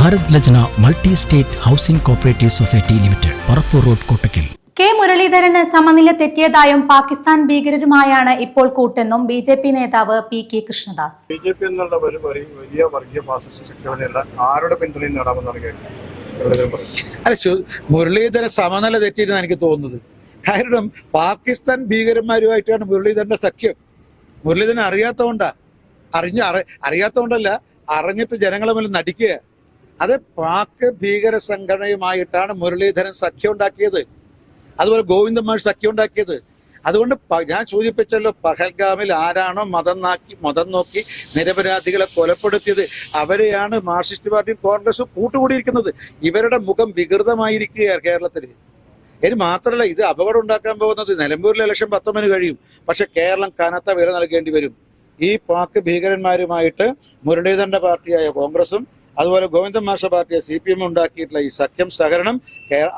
Bharat Lajna multi state housing cooperative society limited Parappur road Kottakkal. K മുരളീധരന് സമനില തെറ്റിയതായും പാകിസ്ഥാൻ ഭീകരരുമായാണ് ഇപ്പോൾ കൂട്ടെന്നും ബി ജെ പി നേതാവ് P K Krishnadas. B J P എന്നുള്ള പരിപാടി വലിയ വലിയ വർഗീയ ഫാസിസ്റ്റ് ശക്തികളെയുള്ള ആരുടെ പിന്തുണയും നേടാമെന്നാണ് മുരളീധരൻ അല്ല ശു- മുരളീധര സമനില തെറ്റിയെന്ന് എനിക്ക് തോന്നുന്നത്. കാരണം പാകിസ്ഥാൻ ഭീകരന്മാരുമായിട്ടാണ് മുരളീധരന്റെ സഖ്യം. മുരളീധരൻ അറിയാത്തതുകൊണ്ടാ അറിഞ്ഞ അറി അറിയാത്തതുകൊണ്ടല്ല അറിഞ്ഞിട്ട് ജനങ്ങളെ മേലെ നടിക്കുക. അത് പാക് ഭീകര സംഘടനയുമായിട്ടാണ് മുരളീധരൻ സഖ്യം ഉണ്ടാക്കിയത്. അതുപോലെ ഗോവിന്ദന്മാർ സഖ്യം ഉണ്ടാക്കിയത്. അതുകൊണ്ട് ഞാൻ സൂചിപ്പിച്ചല്ലോ പഹൽഗാമിൽ ആരാണോ മതം നാക്കി മതം നോക്കി നിരപരാധികളെ കൊലപ്പെടുത്തിയത് അവരെയാണ് മാർക്സിസ്റ്റ് പാർട്ടിയും കോൺഗ്രസും കൂട്ടുകൂടിയിരിക്കുന്നത്. ഇവരുടെ മുഖം വികൃതമായിരിക്കുകയാണ് കേരളത്തിൽ. ഇനി മാത്രമല്ല ഇത് അപകടം ഉണ്ടാക്കാൻ പോകുന്നത് നിലമ്പൂരിലെ ഇലക്ഷൻ പത്തൊമ്പതിന് കഴിയും. പക്ഷെ കേരളം കനത്ത വില നൽകേണ്ടി വരും. ഈ പാക് ഭീകരന്മാരുമായിട്ട് മുരളീധരന്റെ പാർട്ടിയായ കോൺഗ്രസും അതുപോലെ ഗോവിന്ദൻ മാഷ പാർട്ടിയെ സി പി എം ഉണ്ടാക്കിയിട്ടുള്ള ഈ സഖ്യം സഹകരണം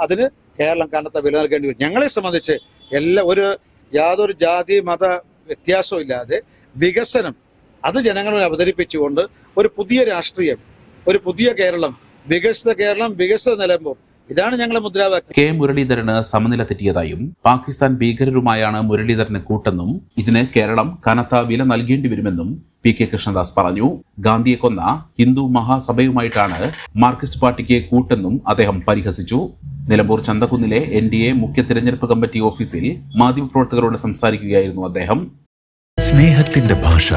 അതിന് കേരളം കനത്ത വില നൽകേണ്ടി വരും. ഞങ്ങളെ സംബന്ധിച്ച് എല്ലാ ഒരു യാതൊരു ജാതി മത വ്യത്യാസവും ഇല്ലാതെ വികസനം അത് ജനങ്ങളെ അവതരിപ്പിച്ചുകൊണ്ട് ഒരു പുതിയ രാഷ്ട്രീയം ഒരു പുതിയ കേരളം വികസിത കേരളം വികസിത നിലമ്പൂർ ഇതാണ് ഞങ്ങളുടെ മുദ്രാവാക്യം. കെ മുരളീധരന് സമനില തെറ്റിയതായും പാകിസ്ഥാൻ ഭീകരരുമായാണ് മുരളീധരന് കൂട്ടെന്നും ഇതിന് കേരളം കനത്ത വില നൽകേണ്ടി വരുമെന്നും പി കെ കൃഷ്ണദാസ് പറഞ്ഞു. ഗാന്ധിയെ കൊന്ന ഹിന്ദു മഹാസഭയുമായിട്ടാണ് മാർക്സിസ്റ്റ് പാർട്ടിക്ക് കൂട്ടെന്നും അദ്ദേഹം പരിഹസിച്ചു. നിലമ്പൂർ ചന്തക്കുന്നിലെ എൻ ഡി എ മുഖ്യ തിരഞ്ഞെടുപ്പ് കമ്മിറ്റി ഓഫീസിൽ മാധ്യമപ്രവർത്തകരോട് സംസാരിക്കുകയായിരുന്നു അദ്ദേഹം. സ്നേഹത്തിന്റെ ഭാഷ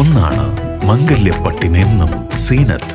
ഒന്നാണ് മംഗല്യപ്പട്ടിനെന്നും Zeenath